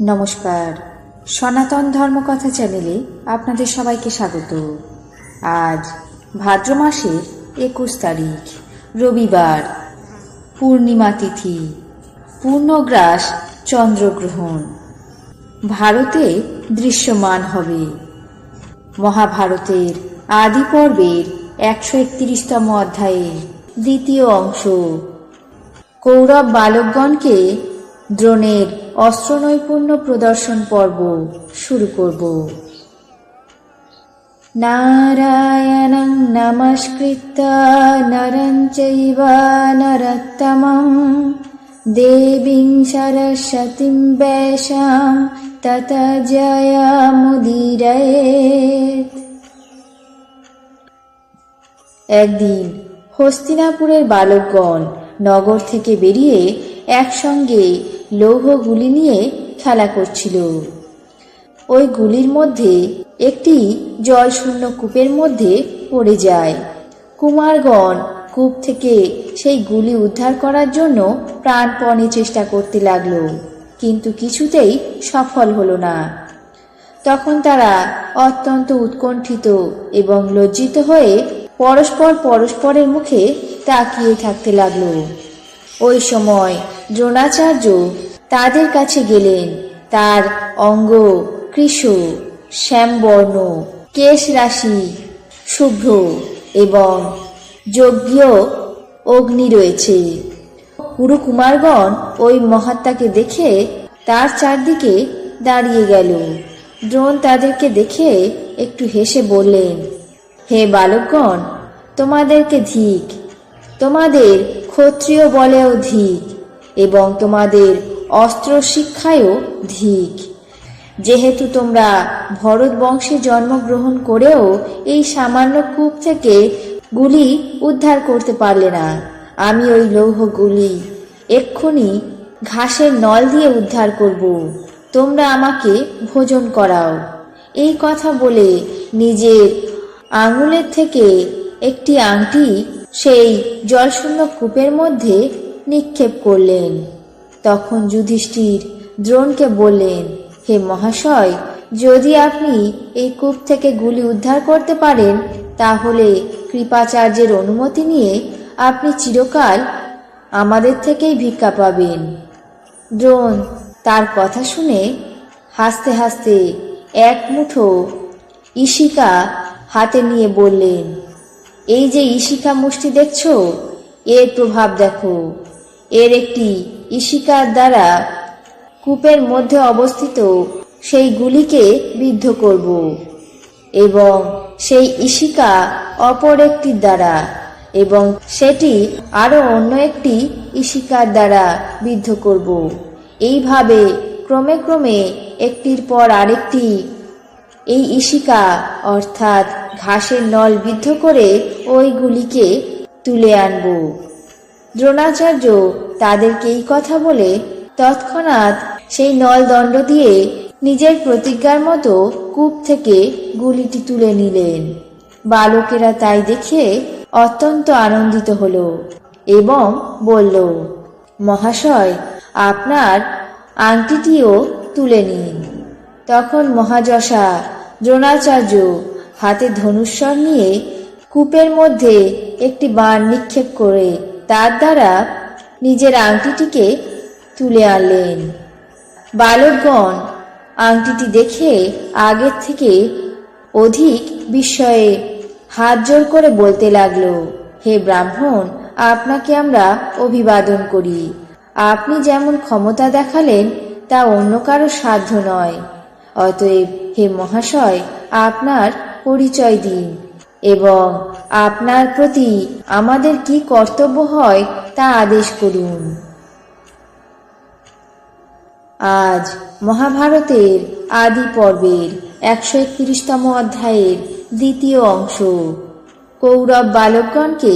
নমস্কার। সনাতন ধর্মকথা চ্যানেলে আপনাদের সবাইকে স্বাগত। আজ ভাদ্র মাসের একুশ তারিখ, রবিবার, পূর্ণিমা তিথি, পূর্ণগ্রাস চন্দ্রগ্রহণ। ভারতে দৃশ্যমান হবে। মহাভারতের আদি পর্বের একশো একত্রিশতম অধ্যায়ের দ্বিতীয় অংশ। কৌরব বালকগণকে দ্রোণের অস্ত্র নৈপুণ্য প্রদর্শন পর্ব শুরু করব। নারায়ণং নমস্কৃত্য নরং চৈব নরোত্তমং দেবীং সরস্বতীং বেশাং তত জয়মুদীরয়েত। একদিন হস্তিনাপুরের বালকগণ নগর থেকে বেরিয়ে একসঙ্গে লৌহ গুলি নিয়ে খেলা করছিল। ওই গুলির মধ্যে একটি জলশূন্য কূপের মধ্যে পড়ে যায়। কুমারগণ কূপ থেকে সেই গুলি উদ্ধার করার জন্য প্রাণপণে চেষ্টা করতে লাগল, কিন্তু কিছুতেই সফল হলো না। তখন তারা অত্যন্ত উৎকণ্ঠিত এবং লজ্জিত হয়ে পরস্পর পরস্পরের মুখে তাকিয়ে থাকতে লাগল। ওই সময় দ্রোণাচার্য তাদের কাছে গেলেন। তার অঙ্গ, কৃষ, শ্যামবর্ণ কেশ রাশি শুভ্র এবং যজ্ঞ অগ্নি রয়েছে। পুরু কুমারগণ ওই মহাত্মাকে দেখে তার চারদিকে দাঁড়িয়ে গেল। দ্রোণ তাদেরকে দেখে একটু হেসে বললেন, হে বালকগণ, তোমাদেরকে ধিক তোমাদের ক্ষত্রিয় বলেও ধিক এবং তোমাদের অস্ত্র শিক্ষায়ও ধিক যেহেতু তোমরা ভরত বংশে জন্মগ্রহণ করেও এই সামান্য কূপ থেকে গুলি উদ্ধার করতে পারলে না, আমি ওই লৌহ গুলি এক্ষুনি ঘাসের নল দিয়ে উদ্ধার করব। তোমরা আমাকে ভোজন করাও। এই কথা বলে নিজের আঙুলের থেকে একটি আংটি সেই জলশূন্য কূপের মধ্যে নিক্ষেপ করলেন। তখন যুধিষ্ঠির দ্রোণকে বললেন, হে মহাশয়, যদি আপনি এই কূপ থেকে গুলি উদ্ধার করতে পারেন, তাহলে কৃপাচার্যের অনুমতি নিয়ে আপনি চিরকাল আমাদের থেকেই ভিক্ষা পাবেন। দ্রোণ তার কথা শুনে হাসতে হাসতে এক মুঠো ইশিকা হাতে নিয়ে বললেন এই যে ইশিকা মুষ্টি দেখছ? এর প্রভাব দেখো। এর একটি ইশিকার দ্বারা কূপের মধ্যে অবস্থিত সেই গুলিকে বিদ্ধ করব। এবং সেই ইশিকা অপর একটির দ্বারা এবং সেটি আরও অন্য একটি ইশিকার দ্বারা বিদ্ধ করব। এইভাবে ক্রমে ক্রমে একটির পর আরেকটি এই ইশিকা অর্থাৎ ঘাসের নল বিদ্ধ করে ওই গুলিকে তুলে আনব। দ্রোণাচার্য তাদেরকে এই কথা বলে তৎক্ষণাৎ সেই নল দণ্ড দিয়ে নিজের প্রতিজ্ঞার মতো কূপ থেকে গুলিটি তুলে নিলেন। বালকেরা তাই দেখে অত্যন্ত আনন্দিত হলো এবং বলল, মহাশয়, আপনার আংটিটিও তুলে নিন। তখন মহাযশা, দ্রোণাচার্য হাতে ধনুস্বর নিয়ে কূপের মধ্যে একটি বাণ নিক্ষেপ করে তার দ্বারা নিজের আংটিটিকে তুলে আনলেন। বালকগণ আংটিটি দেখে আগের থেকে অধিক বিস্ময়ে হাত জোর করে বলতে লাগল, হে ব্রাহ্মণ, আপনাকে আমরা অভিবাদন করি। আপনি যেমন ক্ষমতা দেখালেন, তা অন্য কারও সাধ্য নয়। অতএব, হে মহাশয়, আপনার পরিচয় দিন এবং আপনার প্রতি আমাদের কি কর্তব্য হয় তা আদেশ করুন। আজ মহাভারতের আদি পর্বের একশো একত্রিশতম অধ্যায়ের দ্বিতীয় অংশ। কৌরব বালকগণকে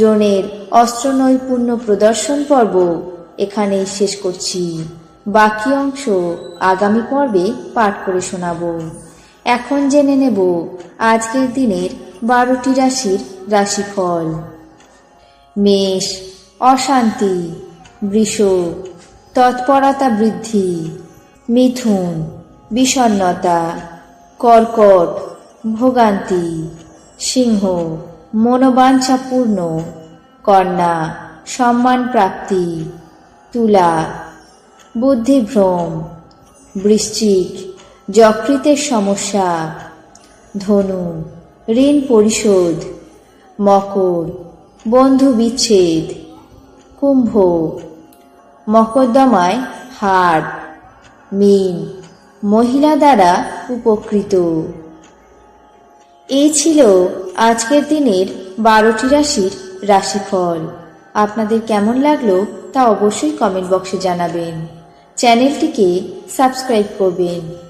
জনের অস্ত্র নৈপুণ্য প্রদর্শন পর্ব এখানেই শেষ করছি। বাকি অংশ আগামী পর্বে পাঠ করে শোনাব। এখন জেনে নেব আজকের দিনের বারোটি রাশির রাশিফল। মেষ, অশান্তি, বৃষ, তৎপরতা বৃদ্ধি, মিথুন বিষণ্নতা কর্কট, ভোগান্তি, সিংহ, মনোবাঞ্ছাপূর্ণ, কন্যা, সম্মান প্রাপ্তি, তুলা, বুদ্ধিভ্রম, বৃশ্চিক যকৃতের সমস্যা। ধনু, ঋণ পরিশোধ, মকর, বন্ধু বিচ্ছেদ, কুম্ভ, মকদ্দমায় হার, মিন, মহিলা দ্বারা উপকৃত। এই ছিল আজকের দিনের বারোটি রাশির রাশিফল। আপনাদের কেমন লাগল তা অবশ্যই কমেন্ট বক্সে জানাবেন। চ্যানেলটিকে সাবস্ক্রাইব করবেন।